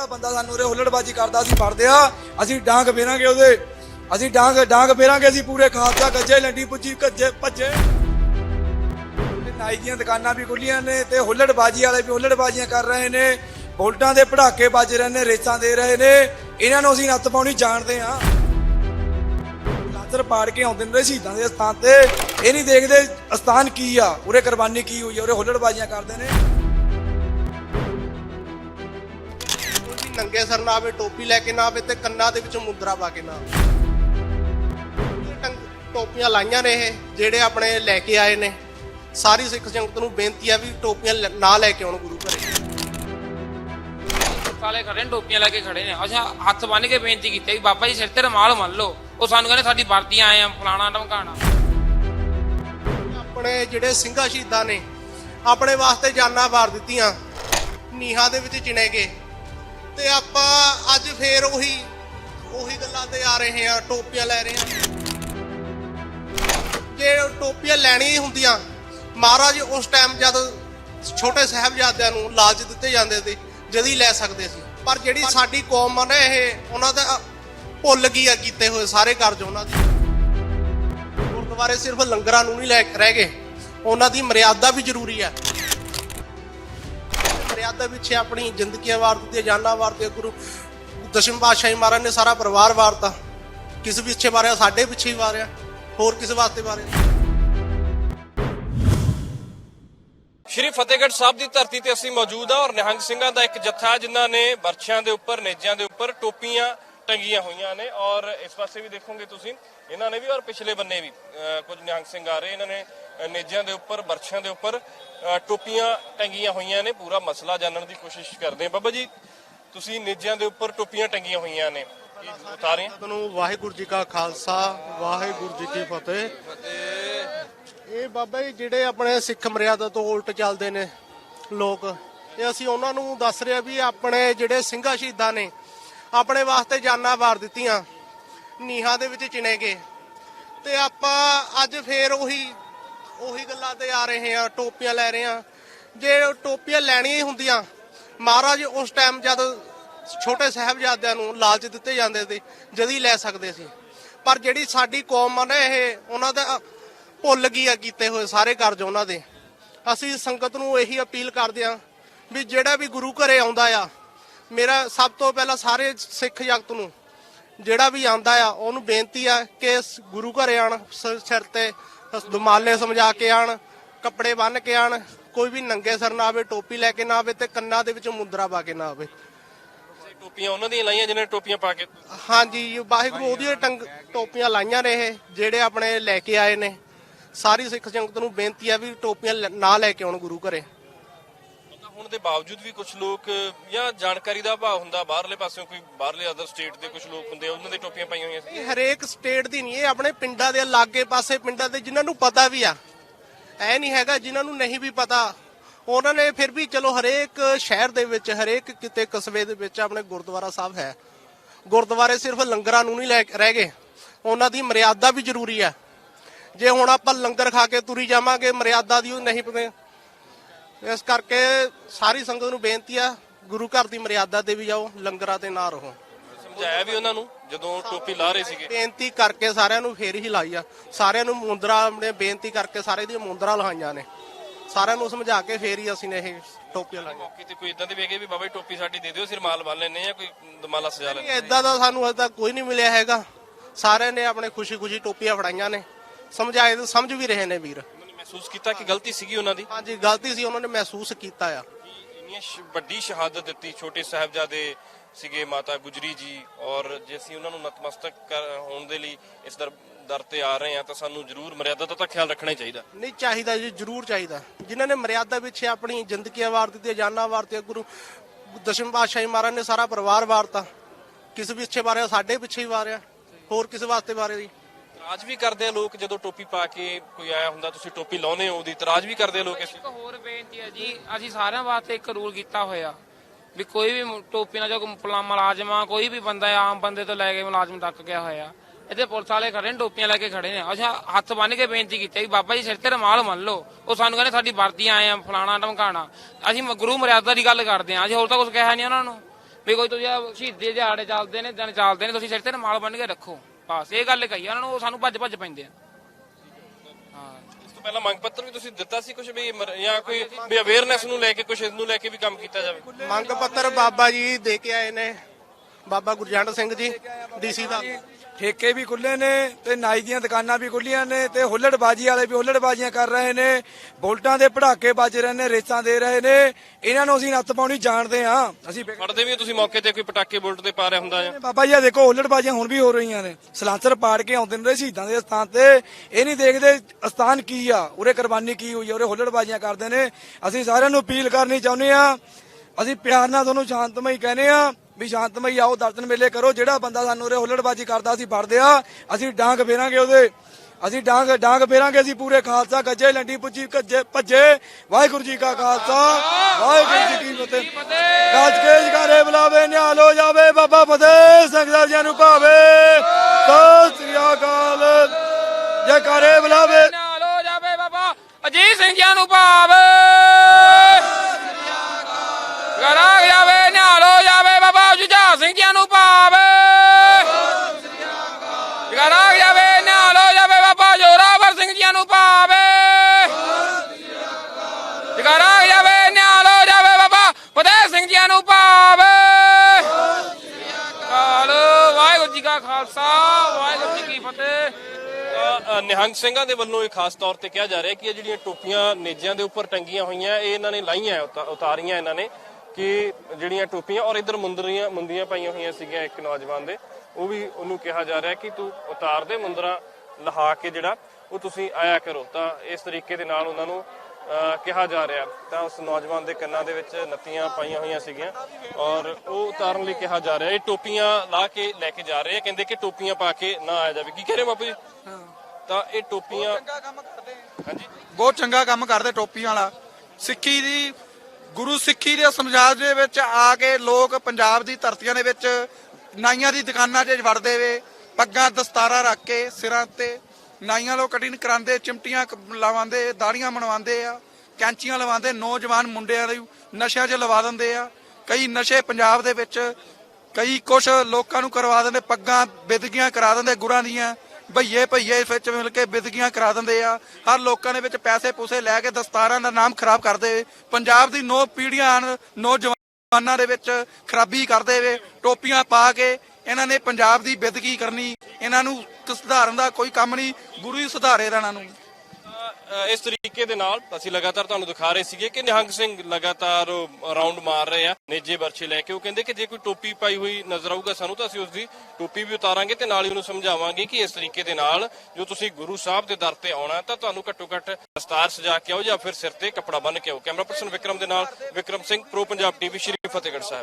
ਜਿਹੜਾ ਬੰਦਾ ਸਾਨੂੰ ਉਰੇ ਹੁੱਲੜਬਾਜੀ ਕਰਦਾ ਅਸੀਂ ਫੜਦੇ ਆ ਅਸੀਂ ਡਾਂਗ ਫੇਰਾਂਗੇ ਉਹਦੇ। ਅਸੀਂ ਡਾਂਗ ਡਾਂਗ ਫੇਰਾਂਗੇ, ਅਸੀਂ ਪੂਰੇ ਖਾਲਸਾ ਗੱਜੇ, ਲੰਡੀ ਪੁੱਜੀ ਗੱਜੇ ਭੱਜੇ। ਨਾਈ ਦੀਆਂ ਦੁਕਾਨਾਂ ਵੀ ਖੁੱਲੀਆਂ ਨੇ ਤੇ ਹੁੱਲੜਬਾਜੀ ਵਾਲੇ ਵੀ ਹੁੱਲੜਬਾਜ਼ੀਆਂ ਕਰ ਰਹੇ ਨੇ। ਬੋਲਟਾਂ ਦੇ ਪੜਾਕੇ ਵੱਜ ਰਹੇ ਨੇ, ਰੇਸਾਂ ਦੇ ਰਹੇ ਨੇ। ਇਹਨਾਂ ਨੂੰ ਅਸੀਂ ਨੱਤ ਪਾਉਣੀ ਜਾਣਦੇ ਆ ਲਾਤਰ ਪਾੜ ਕੇ ਆਉਂਦੇ ਨੇ ਸ਼ਹੀਦਾਂ ਦੇ ਸਥਾਨ ਤੇ। ਇਹ ਨਹੀਂ ਦੇਖਦੇ ਸਥਾਨ ਕੀ ਆ, ਉਰੇ ਕੁਰਬਾਨੀ ਕੀ ਹੋਈ ਆ, ਉਰੇ ਹੁੱਲੜਬਾਜ਼ੀਆਂ ਕਰਦੇ ਨੇ। ਨੰਗੇ ਸਰ ਨਾ ਆਵੇ ਟੋਪੀ ਲੈ ਕੇ ਨਾ ਆਵੇ ਤੇ ਕੰਨਾਂ ਦੇ ਵਿੱਚ ਮੁੰਦਰਾ ਪਾ ਕੇ ਨਾ ਆਵੇ। ਟੋਪੀਆਂ ਲਾਈਆਂ ਨੇ ਇਹ ਜਿਹੜੇ ਆਪਣੇ ਲੈ ਕੇ ਆਏ ਨੇ। ਸਾਰੀ ਸਿੱਖ ਸੰਗਤ ਨੂੰ ਬੇਨਤੀ ਆ ਵੀ ਟੋਪੀਆਂ ਨਾ ਲੈ ਕੇ ਆਉਣ ਗੁਰੂ ਘਰੇ। ਸਾਲੇ ਖੜੇ ਨੇ ਟੋਪੀਆਂ ਲੈ ਕੇ ਖੜੇ ਨੇ। ਅੱਛਾ ਹੱਥ ਬੰਨ ਕੇ ਬੇਨਤੀ ਕੀਤੀ ਵੀ ਬਾਬਾ ਜੀ ਸਿਰ ਤੇ ਰਮਾਲ ਮੰਨ ਲਓ। ਉਹ ਸਾਨੂੰ ਕਹਿੰਦੇ ਸਾਡੀ ਵਰਦੀ ਆਏ ਆ ਫਲਾਣਾ ਢਮਕਾਣਾ। ਆਪਣੇ ਜਿਹੜੇ ਸਿੰਘਾਂ ਸ਼ਹੀਦਾਂ ਨੇ ਆਪਣੇ ਵਾਸਤੇ ਜਾਨਾਂ ਵਾਰ ਦਿੱਤੀਆਂ। ਨੀਹਾਂ ਦੇ ਵਿੱਚ ਚਿਣੇ ਗਏ। ਤੇ ਆਪਾਂ ਅੱਜ ਫੇਰ ਉਹੀ ਉਹੀ ਗੱਲਾਂ ਤੇ ਆ ਰਹੇ ਆ ਟੋਪੀਆਂ ਲੈ ਰਹੇ ਆ ਜੇ ਟੋਪੀਆਂ ਲੈਣੀਆਂ ਹੀ ਹੁੰਦੀਆਂ ਮਹਾਰਾਜ ਉਸ ਟਾਈਮ ਜਦ ਛੋਟੇ ਸਾਹਿਬਜ਼ਾਦਿਆਂ ਨੂੰ ਲਾਲਚ ਦਿੱਤੇ ਜਾਂਦੇ ਸੀ ਜਦੀ ਲੈ ਸਕਦੇ ਸੀ। ਪਰ ਜਿਹੜੀ ਸਾਡੀ ਕੌਮ ਆ ਨਾ ਇਹ ਉਹਨਾਂ ਦਾ ਭੁੱਲ ਗਈ ਆ ਕੀਤੇ ਹੋਏ ਸਾਰੇ ਕਾਰਜ ਉਹਨਾਂ ਦੇ। ਗੁਰਦੁਆਰੇ ਸਿਰਫ ਲੰਗਰਾਂ ਨੂੰ ਨਹੀਂ ਲੈ ਕੇ ਰਹਿ ਗਏ। ਉਹਨਾਂ ਦੀ ਮਰਿਆਦਾ ਵੀ ਜ਼ਰੂਰੀ ਹੈ। ਮਰਿਆਦਾ ਵਿੱਚ ਆਪਣੀ ਜ਼ਿੰਦਗੀਆਂ ਵਾਰ ਜਾਨਾਂ ਵਾਰਤੀਆਂ ਗੁਰੂ ਦਸ਼ਮ ਪਾਤਸ਼ਾਹੀ ਮਹਾਰਾਜ ਨੇ ਸਾਰਾ ਪਰਿਵਾਰ ਵਾਰਤਾ ਕਿਸ ਪਿੱਛੇ ਵਾਰਿਆ? ਸਾਡੇ ਪਿੱਛੇ ਹੀ ਵਾਰਿਆ। ਹੋਰ ਕਿਸ ਵਾਸਤੇ ਵਾਰਿਆ? ਸ਼੍ਰੀ ਫਤਿਹਗੜ੍ਹ ਸਾਹਿਬ ਦੀ ਧਰਤੀ ਤੇ ਅਸੀਂ ਮੌਜੂਦ ਹਾਂ ਔਰ ਨਿਹੰਗ ਸਿੰਘਾਂ ਦਾ ਇੱਕ ਜੱਥਾ ਜਿਨ੍ਹਾਂ ਨੇ ਬਰਛਿਆਂ ਦੇ ਉੱਪਰ ਨੇਜਾਂ ਦੇ ਉੱਪਰ ਟੋਪੀਆਂ ਟੰਗੀਆਂ ਹੋਈਆਂ ਨੇ ਔਰ ਇਸ ਪਾਸੇ ਵੀ ਦੇਖੋਗੇ ਤੁਸੀਂ ਇਹਨਾਂ ਨੇ ਵੀ ਔਰ ਪਿਛਲੇ ਬੰਨੇ ਵੀ ਅਹ, ਕੁਝ ਨਿਹੰਗ ਸਿੰਘ ਆ ਰਹੇ ਇਹਨਾਂ ਨੇ ਨੇਜਾਂ ਦੇ ਉੱਪਰ ਬਰਛਿਆਂ ਦੇ ਉੱਪਰ ਟੋਪੀਆਂ ਟੰਗੀਆਂ ਹੋਈਆਂ ਨੇ, ਪੂਰਾ ਮਸਲਾ ਜਾਣਨ ਦੀ ਕੋਸ਼ਿਸ਼ ਕਰਦੇ ਹਾਂ। ਬਾਬਾ ਜੀ, ਤੁਸੀਂ ਨੇਜਾਂ ਦੇ ਉੱਪਰ ਟੋਪੀਆਂ ਟੰਗੀਆਂ ਹੋਈਆਂ ਨੇ। ਉਤਾਰੇ ਤੁਹਾਨੂੰ ਵਾਹਿਗੁਰੂ ਜੀ ਕਾ ਖਾਲਸਾ, ਵਾਹਿਗੁਰੂ ਜੀ ਕੀ ਫਤਿਹ। ਇਹ ਬਾਬਾ ਜੀ, ਜਿਹੜੇ ਆਪਣੇ ਸਿੱਖ ਮਰਿਆਦਾ ਤੋਂ ਉਲਟ ਚੱਲਦੇ ਨੇ ਲੋਕ ਤੇ ਅਸੀਂ ਉਹਨਾਂ ਨੂੰ ਦੱਸ ਰਿਹਾ ਵੀ ਆਪਣੇ ਜਿਹੜੇ ਸਿੰਘਾਂ ਸ਼ਹੀਦਾਂ ਨੇ, ਆਪਣੇ ਵਾਸਤੇ ਜਾਨਾਂ ਵਾਰ ਦਿੱਤੀਆਂ, ਨੀਹਾਂ ਦੇ ਵਿੱਚ ਚਿਣੇ ਗਏ। ਤੇ ਆਪਾਂ ਅੱਜ ਫੇਰ ਉਹੀ ਉਹੀ ਗੱਲਾਂ ਤੇ ਆ ਰਹੇ ਆ, ਟੋਪੀਆਂ ਲੈ ਰਹੇ ਆ। ਜੇ ਟੋਪੀਆਂ ਲੈਣੀਆਂ ਹੀ ਹੁੰਦੀਆਂ, ਮਹਾਰਾਜ ਉਸ ਟਾਈਮ ਜਦ ਛੋਟੇ ਸਾਹਿਬਜ਼ਾਦਿਆਂ ਨੂੰ ਲਾਲਚ ਦਿੱਤੇ ਜਾਂਦੇ ਸੀ, ਜਦੀ ਲੈ ਸਕਦੇ ਸੀ। ਪਰ ਜਿਹੜੀ ਸਾਡੀ ਕੌਮ ਆ ਨਾ, ਇਹ ਉਹਨਾਂ ਦਾ ਭੁੱਲ ਗਈ ਆ ਕੀਤੇ ਹੋਏ ਸਾਰੇ ਕਰਜ਼ ਉਹਨਾਂ ਦੇ। ਅਸੀਂ ਸੰਗਤ ਨੂੰ ਇਹੀ ਅਪੀਲ ਕਰਦੇ ਆ ਵੀ ਜਿਹੜਾ ਵੀ ਗੁਰੂ ਘਰੇ ਆਉਂਦਾ ਆ, ਮੇਰਾ ਸਭ ਤੋਂ ਪਹਿਲਾਂ ਸਾਰੇ ਸਿੱਖ ਜਗਤ ਨੂੰ ਜਿਹੜਾ ਵੀ ਆਂਦਾ ਆ ਉਹਨੂੰ ਬੇਨਤੀ ਆ ਕਿ ਗੁਰੂ ਘਰੇ ਆਣ ਸਿਰ ਤੇ ਦੁਮਾਲੇ ਸਮਝਾ ਕੇ ਆਣ ਕੱਪੜੇ ਬੰਨ ਕੇ ਆਣ ਕੋਈ ਵੀ ਨੰਗੇ ਸਰ ਨਾ ਆਵੇ ਟੋਪੀ ਲੈ ਕੇ ਨਾ ਆਵੇ ਤੇ ਕੰਨਾਂ ਦੇ ਵਿੱਚ ਮੁੰਦਰਾ ਪਾ ਕੇ ਨਾ ਆਵੇ। ਟੋਪੀਆਂ ਉਹਨਾਂ ਦੀਆਂ ਲਾਈਆਂ ਜਿਨ੍ਹਾਂ ਨੇ ਟੋਪੀਆਂ ਪਾ ਕੇ? ਹਾਂਜੀ ਵਾਹਿਗੁਰੂ ਉਹਦੀਆਂ ਟੰਗ ਟੋਪੀਆਂ ਲਾਈਆਂ ਨੇ ਇਹ ਜਿਹੜੇ ਆਪਣੇ ਲੈ ਕੇ ਆਏ ਨੇ। ਸਾਰੀ ਸਿੱਖ ਸੰਗਤ ਨੂੰ ਬੇਨਤੀ ਆ ਵੀ ਟੋਪੀਆਂ ਨਾ ਲੈ ਕੇ ਆਉਣ ਗੁਰੂ ਘਰੇ। ਹੁਣ ਦੇ ਬਾਵਜੂਦ ਵੀ ਕੁਝ ਲੋਕ ਜਾਂ ਜਾਣਕਾਰੀ ਦਾ ਅਭਾਵ ਹੁੰਦਾ ਬਾਹਰਲੇ ਪਾਸਿਓਂ ਕੋਈ ਬਾਹਰਲੇ ਅਦਰ ਸਟੇਟ ਦੇ ਕੁਝ ਲੋਕ ਹੁੰਦੇ ਆ, ਉਹਨਾਂ ਦੇ ਟੋਪੀਆਂ ਪਾਈਆਂ ਹੋਈਆਂ ਸੀ। ਇਹ ਹਰੇਕ ਸਟੇਟ ਦੀ ਨਹੀਂ ਇਹ ਆਪਣੇ ਪਿੰਡਾਂ ਦੇ ਲਾਗੇ ਪਾਸੇ ਪਿੰਡਾਂ ਦੇ ਜਿਨ੍ਹਾਂ ਨੂੰ ਪਤਾ ਵੀ ਆ। ਐ ਨਹੀਂ ਹੈਗਾ ਜਿਨ੍ਹਾਂ ਨੂੰ ਨਹੀਂ ਵੀ ਪਤਾ। ਉਹਨਾਂ ਨੇ ਫਿਰ ਵੀ ਚਲੋ ਹਰੇਕ ਸ਼ਹਿਰ ਦੇ ਵਿੱਚ ਹਰੇਕ ਕਿਤੇ ਕਸਬੇ ਦੇ ਵਿੱਚ ਆਪਣੇ ਗੁਰਦੁਆਰਾ ਸਾਹਿਬ ਹੈ। ਗੁਰਦੁਆਰੇ ਸਿਰਫ ਲੰਗਰਾਂ ਨੂੰ ਨਹੀਂ ਲੈ ਕੇ ਰਹਿ ਗਏ। ਉਹਨਾਂ ਦੀ ਮਰਿਆਦਾ ਵੀ ਜ਼ਰੂਰੀ ਹੈ ਜੇ ਹੁਣ ਆਪਾਂ ਲੰਗਰ ਖਾ ਕੇ ਤੁਰੀ ਜਾਵਾਂਗੇ ਮਰਿਆਦਾ ਦੀ ਉਹ ਨਹੀਂ ਪਤਾ। ਇਸ ਕਰਕੇ ਸਾਰੀ ਸੰਗਤ ਨੂੰ ਬੇਨਤੀ ਆ ਗੁਰੂ ਘਰ ਦੀ ਮਰਿਆਦਾ ਤੇ ਵੀ ਜਾਓ ਲੰਗਰਾਂ ਤੇ ਨਾ ਰਹੋ। ਸਮਝਾਇਆ ਵੀ ਉਹਨਾਂ ਨੂੰ ਜਦੋਂ ਟੋਪੀ ਲਾ ਰਹੇ ਸੀਗੇ। ਬੇਨਤੀ ਕਰਕੇ ਸਾਰਿਆਂ ਨੂੰ ਫੇਰ ਹੀ ਲਾਈ ਆ। ਸਾਰਿਆਂ ਨੂੰ ਮੁੰਦਰਾ ਆਪਣੇ ਬੇਨਤੀ ਕਰਕੇ ਸਾਰੇ ਦੀਆਂ ਮੁੰਦਰਾ ਲਹਾਈਆਂ ਨੇ। ਸਾਰਿਆਂ ਨੂੰ ਸਮਝਾ ਕੇ ਫੇਰ ਹੀ ਅਸੀਂ ਨੇ ਇਹ ਟੋਪੀਆਂ ਲਾਈਆਂ। ਮੌਕੇ ਤੇ ਕੋਈ ਇਦਾਂ ਦੇ ਵੀ ਹੈਗੇ ਵੀ ਬਾਬਾ ਜੀ ਟੋਪੀ ਸਾਡੀ ਦੇ ਦਿਓ ਅਸੀਂ ਰਮਾਲ ਬੰਨ ਲੈਨੇ ਆ ਕੋਈ ਦਮਾਲਾ ਸਜਾ ਲੈਂਦੇ ਇਦਾਂ ਦਾ ਸਾਨੂੰ ਹਜੇ ਤੱਕ ਕੋਈ ਨਹੀਂ ਮਿਲਿਆ ਹੈਗਾ। ਸਾਰਿਆਂ ਨੇ ਆਪਣੇ ਖੁਸ਼ੀ-ਖੁਸ਼ੀ ਟੋਪੀਆਂ ਫੜਾਈਆਂ ਨੇ। ਸਮਝਾਏ ਤੇ ਸਮਝ ਵੀ ਰਹੇ ਨੇ ਵੀਰ। ਨੇ ਮਹਿਸੂਸ ਕੀਤਾ ਕਿ ਗਲਤੀ ਸੀਗੀ ਉਹਨਾਂ ਦੀ? ਹਾਂਜੀ ਗਲਤੀ ਸੀ ਉਹਨਾਂ ਨੇ ਮਹਿਸੂਸ ਕੀਤਾ ਆ। ਇੰਨੀ ਵੱਡੀ ਸ਼ਹਾਦਤ ਦਿੱਤੀ ਛੋਟੇ ਸਾਹਿਬਜ਼ਾਦੇ ਸੀਗੇ ਮਾਤਾ ਗੁਜਰੀ ਜੀ ਔਰ ਜੇ ਅਸੀਂ ਉਹਨਾਂ ਨੂੰ ਨਤਮਸਤਕ ਹੋਣ ਦੇ ਲਈ ਇਸ ਦਰ ਦਰ ਤੇ ਆ ਰਹੇ ਆ ਤਾਂ ਸਾਨੂੰ ਜ਼ਰੂਰ ਮਰਿਆਦਾ ਦਾ ਤਾਂ ਖਿਆਲ ਰੱਖਣਾ ਹੀ ਚਾਹੀਦਾ। ਨਹੀਂ ਚਾਹੀਦਾ ਜੀ ਜ਼ਰੂਰ ਚਾਹੀਦਾ। ਜਿਨ੍ਹਾਂ ਨੇ ਮਰਿਆਦਾ ਵਿੱਚ ਆਪਣੀ ਜ਼ਿੰਦਗੀਆਂ ਵਾਰ ਦਿੱਤੀਆਂ ਜਾਨਾਂ ਵਾਰਤੀਆਂ ਗੁਰੂ ਦਸ਼ਮ ਪਾਤਸ਼ਾਹੀ ਮਹਾਰਾਜ ਨੇ ਸਾਰਾ ਪਰਿਵਾਰ ਵਾਰਤਾ। ਕਿਸ ਪਿੱਛੇ ਵਾਰਿਆ ਸਾਡੇ ਪਿੱਛੇ ਹੀ ਵਾਰਿਆ ਹੋਰ ਕਿਸ ਵਾਸਤੇ ਵਾਰਿਆ ਜੀ? ਇਤਰਾਜ਼ ਵੀ ਕਰਦੇ ਆ ਲੋਕ ਜਦੋਂ ਟੋਪੀ ਪਾ ਕੇ ਕੋਈ ਆਇਆ ਹੁੰਦਾ ਤੁਸੀਂ ਟੋਪੀ ਲਾਉਨੇ ਹੋ ਉਹਦੀ ਇਤਰਾਜ਼ ਵੀ ਕਰਦੇ ਆ ਲੋਕ ਇਸ ਇੱਕ ਹੋਰ ਬੇਨਤੀ ਹੈ ਜੀ ਅਸੀਂ ਸਾਰਿਆਂ ਵਾਸਤੇ ਇੱਕ ਰੂਲ ਕੀਤਾ ਹੋਇਆ ਵੀ ਕੋਈ ਵੀ ਟੋਪੀ ਨਾਲ ਜੋ ਮੁਲਾਜ਼ਮ ਕੋਈ ਵੀ ਬੰਦਾ ਹੈ, ਆਮ ਬੰਦੇ ਤੋਂ ਲੈ ਕੇ ਮੁਲਾਜ਼ਮ ਤੱਕ ਗਿਆ ਹੋਇਆ। ਇੱਥੇ ਪੁਲਿਸ ਵਾਲੇ ਖੜੇ ਨੇ ਟੋਪੀਆਂ ਲੈ ਕੇ ਖੜੇ ਨੇ। ਅੱਛਾ ਹੱਥ ਬੰਨ ਕੇ ਬੇਨਤੀ ਕੀਤੀ ਵੀ ਬਾਬਾ ਜੀ ਸਿਰ ਤੇ ਰਮਾਲ ਮੰਨ ਲਓ। ਉਹ ਸਾਨੂੰ ਕਹਿੰਦੇ ਸਾਡੀ ਵਰਦੀ ਆਏ ਆ ਫਲਾਣਾ ਢਮਕਾਣਾ। ਅਸੀਂ ਮ- ਗੁਰੂ ਮਰਿਆਦਾ ਦੀ ਗੱਲ ਕਰਦੇ ਆ। ਅਸੀਂ ਹੋਰ ਤਾਂ ਕੁਝ ਕਿਹਾ ਨਹੀਂ ਉਹਨਾਂ ਨੂੰ। ਵੀ ਕੋਈ ਤੁਸੀਂ ਆਹ ਸ਼ਹੀਦੀ ਦਿਹਾੜੇ ਚੱਲਦੇ ਨੇ ਦਿਨ ਚੱਲਦੇ ਨੇ ਤੁਸੀਂ ਸਿਰ ਤੇ ਰੁਮਾਲ ਬੰਨ ਕੇ ਰੱਖੋ। ਬਸ ਇਹ ਗੱਲ ਕਹੀ ਆ ਉਹਨਾਂ ਨੂੰ ਉਹ ਸਾਨੂੰ ਭੱਜ ਭੱਜ ਪੈਂਦੇ ਆ। ਹਾਂ। ਇਸ ਤੋਂ ਪਹਿਲਾਂ ਮੰਗ ਪੱਤਰ ਵੀ ਤੁਸੀਂ ਦਿੱਤਾ ਸੀ ਕੁਝ ਵੀ ਮਰ- ਜਾਂ ਕੋਈ ਵੀ ਅਵੇਅਰਨੈਸ ਨੂੰ ਲੈ ਕੇ ਕੁਝ ਇਸ ਨੂੰ ਲੈ ਕੇ ਵੀ ਕੰਮ ਕੀਤਾ ਜਾਵੇ? ਮੰਗ ਪੱਤਰ ਬਾਬਾ ਜੀ ਦੇ ਕੇ ਆਏ ਨੇ। ਬਾਬਾ ਗੁਰਜੰਟ ਸਿੰਘ ਜੀ ਡੀਸੀ ਦਾ। ਠੇਕੇ ਵੀ ਖੁੱਲੇ ਨੇ ਤੇ ਨਾਈ ਦੀਆਂ ਦੁਕਾਨਾਂ ਵੀ ਖੁੱਲੀਆਂ ਨੇ ਤੇ ਹੁੱਲੜਬਾਜੀ ਵਾਲੇ ਵੀ ਹੁੱਲੜਬਾਜ਼ੀਆਂ ਕਰ ਰਹੇ ਨੇ। ਬੋਲਟਾਂ ਦੇ ਪੜਾਕੇ ਵੱਜ ਰਹੇ ਨੇ ਰੇਸਾਂ ਦੇ ਰਹੇ ਨੇ। ਇਹਨਾਂ ਨੂੰ ਅਸੀਂ ਨੱਥ ਪਾਉਣੀ ਜਾਣਦੇ ਹਾਂ। ਅਸੀਂ ਫੜਦੇ ਵੀ ਤੁਸੀਂ ਮੌਕੇ ਤੇ ਕੋਈ ਪਟਾਕੇ ਬੁਲਟ ਤੇ ਪਾ ਰਿਹਾ ਹੁੰਦਾ ਜਾਂ? ਬਾਬਾ ਜੀ ਆਹ ਦੇਖੋ ਹੁੱਲੜਬਾਜ਼ੀਆਂ ਹੁਣ ਵੀ ਹੋ ਰਹੀਆਂ ਨੇ। ਸਲਾਂਸਰ ਪਾੜ ਕੇ ਆਉਂਦੇ ਨੇ ਸ਼ਹੀਦਾਂ ਦੇ ਸਥਾਨ ਤੇ। ਇਹ ਨਹੀਂ ਦੇਖਦੇ ਸਥਾਨ ਕੀ ਆ ਉਰੇ ਕੁਰਬਾਨੀ ਕੀ ਹੋਈ ਆ ਉਰੇ ਹੁੱਲੜਬਾਜ਼ੀਆਂ ਕਰਦੇ ਨੇ। ਅਸੀਂ ਸਾਰਿਆਂ ਨੂੰ ਅਪੀਲ ਕਰਨੀ ਚਾਹੁੰਦੇ ਆ ਅਸੀਂ ਪਿਆਰ ਨਾਲ ਤੁਹਾਨੂੰ ਸ਼ਾਂਤਮਈ ਕਹਿੰਦੇ ਆ ਵੀ ਸ਼ਾਂਤਮਈ ਆਓ, ਦਰਸ਼ਨ ਮੇਲੇ ਕਰੋ, ਜਿਹੜਾ ਬੰਦਾ ਸਾਨੂੰ ਉਰੇ ਹੁੱਲੜਬਾਜ਼ੀ ਕਰਦਾ ਅਸੀਂ ਫੜਦੇ ਆ ਅਸੀਂ ਡਾਂਗ ਫੇਰਾਂਗੇ ਉਹਦੇ, ਅਸੀਂ ਡਾਂਗ ਡਾਂਗ ਫੇਰਾਂਗੇ ਅਸੀਂ ਪੂਰੇ ਖਾਲਸਾ, ਗੱਜੇ, ਲੰਡੀ ਪੁੱਜੀ ਗੱਜੇ ਭੱਜੇ, ਵਾਹਿਗੁਰੂ ਜੀ ਕਾ ਖਾਲਸਾ, ਵਾਹਿਗੁਰੂ ਜੀ ਕੀ ਫਤਿਹ। ਗੱਜ ਕੇ ਜਗਾਰੇ ਬੁਲਾਵੇ, ਨਿਹਾਲ ਹੋ ਜਾਵੇ, ਬਾਬਾ ਫਤਿਹ ਸਿੰਘ ਸਾਹਿਬ ਜੀ ਨੂੰ ਭਾਵੇ। ਸਤਿ ਸ੍ਰੀ ਅਕਾਲ। ਜਗਾਰੇ ਬੁਲਾਵੇ ਨਾਲ ਹੋ ਜਾਵੇ ਬਾਬਾ ਅਜੀਤ ਸਿੰਘ ਜੀ ਨੂੰ ਭਾਵੇ। ਨਿਹੰਗ ਸਿੰਘਾਂ ਦੇ ਵੱਲੋਂ ਇਹ ਖਾਸ ਤੌਰ ਤੇ ਕਿਹਾ ਜਾ ਰਿਹਾ ਕਿ ਇਹ ਜਿਹੜੀਆਂ ਟੋਪੀਆਂ ਨੇਜਾਂ ਦੇ ਉੱਪਰ ਟੰਗੀਆਂ ਹੋਈਆਂ, ਇਹ ਇਹਨਾਂ ਨੇ ਲਾਈਆਂ ਉਤਾਰੀਆਂ ਇਹਨਾਂ ਨੇ ਕਿ ਜਿਹੜੀਆਂ ਟੋਪੀਆਂ ਔਰ ਇਧਰ ਮੁੰਦਰੀਆਂ, ਮੁੰਦੀਆਂ ਪਾਈਆਂ ਹੋਈਆਂ ਸੀਗੀਆਂ ਇੱਕ ਨੌਜਵਾਨ ਦੇ। ਉਹ ਵੀ ਉਹਨੂੰ ਕਿਹਾ ਜਾ ਰਿਹਾ ਕਿ ਤੂੰ ਉਤਾਰ ਦੇ ਮੁੰਦਰਾ ਲਹਾ ਕੇ ਜਿਹੜਾ ਉਹ ਤੁਸੀਂ ਆਇਆ ਕਰੋ। ਤਾਂ ਇਸ ਤਰੀਕੇ ਦੇ ਨਾਲ ਉਹਨਾਂ ਨੂੰ ਕਿਹਾ ਜਾ ਰਿਹਾ। ਤਾਂ ਉਸ ਨੌਜਵਾਨ ਦੇ ਕੰਨਾਂ ਦੇ ਵਿੱਚ ਨੱਤੀਆਂ ਪਾਈਆਂ ਹੋਈਆਂ ਸੀਗੀਆਂ ਔਰ ਉਹ ਉਤਾਰਨ ਲਈ ਕਿਹਾ ਜਾ ਰਿਹਾ। ਇਹ ਟੋਪੀਆਂ ਲਾ ਕੇ ਲੈ ਕੇ ਜਾ ਰਹੇ ਆ। ਕਹਿੰਦੇ ਕਿ ਟੋਪੀਆਂ ਪਾ ਕੇ ਨਾ ਆਇਆ ਜਾਵੇ। ਕੀ ਕਹਿ ਰਹੇ ਹੋ ਬਾਪੂ ਜੀ? ਤਾਂ ਇਹ ਟੋਪੀਆਂ ਹਾਂਜੀ। ਬਹੁਤ ਚੰਗਾ ਕੰਮ ਕਰਦੇ ਟੋਪੀਆਂ ਵਾਲਾ। ਸਿੱਖੀ ਦੀ ਗੁਰੂ ਸਿੱਖੀ ਦੇ ਸਮਝਾਜ ਦੇ ਵਿੱਚ ਆ ਕੇ ਲੋਕ ਪੰਜਾਬ ਦੀ ਧਰਤੀਆਂ ਦੇ ਵਿੱਚ ਨਾਈਆਂ ਦੀ ਦੁਕਾਨਾਂ 'ਚ ਵੜਦੇ ਵੇ ਪੱਗਾਂ ਦਸਤਾਰਾਂ ਰੱਖ ਕੇ ਸਿਰਾਂ ਤੇ ਨਾਈਆਂ ਲੋ ਕਟਿੰਗ ਕਰਾਉਂਦੇ ਚਿਮਟੀਆਂ ਲਵਾਉਂਦੇ ਦਾੜੀਆਂ ਬਣਵਾਉਂਦੇ ਆ ਕੈਂਚੀਆਂ ਲਵਾਉਂਦੇ ਨੌਜਵਾਨ ਮੁੰਡਿਆਂ ਨੂੰ ਨਸ਼ਿਆਂ 'ਚ ਲਵਾ ਦਿੰਦੇ ਆ। ਕਈ ਨਸ਼ੇ ਪੰਜਾਬ ਦੇ ਵਿੱਚ ਕਈ ਕੁਝ ਲੋਕਾਂ ਨੂੰ ਕਰਵਾ ਦਿੰਦੇ ਪੱਗਾਂ ਬਿਦਗੀਆਂ ਕਰਾ ਦਿੰਦੇ ਗੁਰਾਂ ਦੀਆਂ। ਭਈਏ ਭਈਏ ਵਿੱਚ ਮਿਲ ਕੇ ਬਿਦਗੀਆਂ ਕਰਾ ਦਿੰਦੇ ਆ। ਹਰ ਲੋਕਾਂ ਦੇ ਵਿੱਚ ਪੈਸੇ ਪੂਸੇ ਲੈ ਕੇ ਦਸਤਾਰਾਂ ਦਾ ਨਾਮ ਖਰਾਬ ਕਰਦੇ ਪੰਜਾਬ ਦੀ ਨੌ ਪੀੜ੍ਹੀਆਂ ਹਨ, ਨੌਜਵਾਨਾਂ ਦੇ ਵਿੱਚ ਖਰਾਬੀ ਕਰਦੇ ਵੇ। ਟੋਪੀਆਂ ਪਾ ਕੇ ਇਹਨਾਂ ਨੇ ਪੰਜਾਬ ਦੀ ਬਿਦਗੀ ਕਰਨੀ। ਇਹਨਾਂ ਨੂੰ ਸੁਧਾਰਨ ਦਾ ਕੋਈ ਕੰਮ ਨਹੀਂ। ਗੁਰੂ ਹੀ ਸੁਧਾਰੇ ਦਾ ਇਹਨਾਂ ਨੂੰ। ਇਸ ਤਰੀਕੇ ਦੇ ਨਾਲ ਅਸੀਂ ਲਗਾਤਾਰ ਤੁਹਾਨੂੰ ਦਿਖਾ ਰਹੇ ਸੀਗੇ ਕਿ ਨਿਹੰਗ ਸਿੰਘ ਲਗਾਤਾਰ ਰਾਉਂਡ ਮਾਰ ਰਹੇ ਆ, ਨੇਜੇ ਵਰਛੇ ਲੈ ਕੇ। ਉਹ ਕਹਿੰਦੇ ਕਿ ਜੇ ਕੋਈ ਟੋਪੀ ਪਾਈ ਹੋਈ ਨਜ਼ਰ ਆਊਗਾ ਸਾਨੂੰ ਤਾਂ ਅਸੀਂ ਉਸ ਦੀ ਟੋਪੀ ਵੀ ਉਤਾਰਾਂਗੇ ਤੇ ਨਾਲ ਹੀ ਉਹਨੂੰ ਸਮਝਾਵਾਂਗੇ ਕਿ ਇਸ ਤਰੀਕੇ ਦੇ ਨਾਲ ਜੋ ਤੁਸੀਂ ਗੁਰੂ ਸਾਹਿਬ ਦੇ ਦਰ ਤੇ ਆਉਣਾ ਤਾਂ ਤੁਹਾਨੂੰ ਘੱਟੋ ਘੱਟ ਦਸਤਾਰ ਸਜਾ ਕੇ ਆਓ ਜਾਂ ਫਿਰ ਸਿਰ ਤੇ ਕੱਪੜਾ ਬੰਨ ਕੇ ਆਓ। ਕੈਮਰਾ ਪਰਸਨ ਵਿਕਰਮ ਦੇ ਨਾਲ ਵਿਕਰਮ ਸਿੰਘ, ਪ੍ਰੋ ਪੰਜਾਬ ਟੀਵੀ, ਸ਼੍ਰੀ ਫਤਿਹਗੜ੍ਹ ਸਾਹਿਬ।